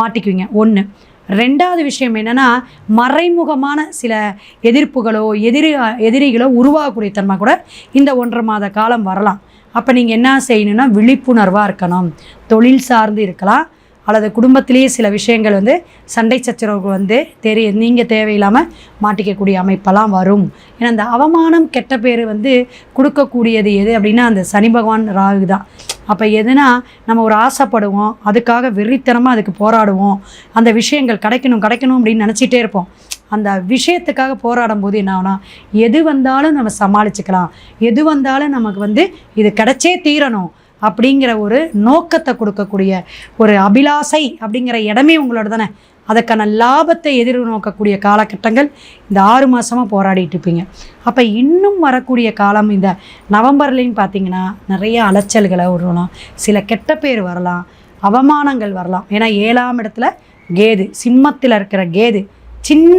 மாட்டிக்குவீங்க. ஒன்று ரெண்டாவது விஷயம் என்னென்னா மறைமுகமான சில எதிர்ப்புகளோ எதிரி எதிரிகளோ உருவாகக்கூடிய தன்மை கூட இந்த ஒன்றரை மாத காலம் வரலாம். அப்போ நீங்கள் என்ன செய்யணும்னா விழிப்புணர்வாக இருக்கணும். தொழில் சார்ந்து இருக்கலாம். அல்லது குடும்பத்திலேயே சில விஷயங்கள் வந்து சண்டை சச்சரவுகள் வந்து தெரிய நீங்கள் தேவையில்லாமல் மாட்டிக்கக்கூடிய அமைப்பெல்லாம் வரும். ஏன்னா அந்த அவமானம் கெட்ட பேர் வந்து கொடுக்கக்கூடியது எது அப்படின்னா அந்த சனி பகவான் ராகு தான். அப்போ எதுனா நம்ம ஒரு ஆசைப்படுவோம் அதுக்காக வெறித்தனமாக அதுக்கு போராடுவோம். அந்த விஷயங்கள் கிடைக்கணும் கிடைக்கணும் அப்படின்னு நினச்சிட்டே இருப்போம். அந்த விஷயத்துக்காக போராடும் போது என்ன ஆகுனா எது வந்தாலும் நம்ம சமாளிச்சுக்கலாம். எது வந்தாலும் நமக்கு வந்து இது கிடைச்சே தீரணும் அப்படிங்கிற ஒரு நோக்கத்தை கொடுக்கக்கூடிய ஒரு அபிலாசை அப்படிங்கிற இடமே உங்களோட தானே அதற்கான லாபத்தை எதிர்நோக்கக்கூடிய காலகட்டங்கள் இந்த ஆறு மாதமாக போராடிட்டு இருப்பீங்க. அப்போ இன்னும் வரக்கூடிய காலம் இந்த நவம்பர்லேயும் பார்த்தீங்கன்னா நிறைய அலைச்சல்களை வரலாம் சில கெட்ட பேர் வரலாம் அவமானங்கள் வரலாம். ஏன்னா ஏழாம் இடத்துல கேது சிம்மத்தில் இருக்கிற கேது சின்ன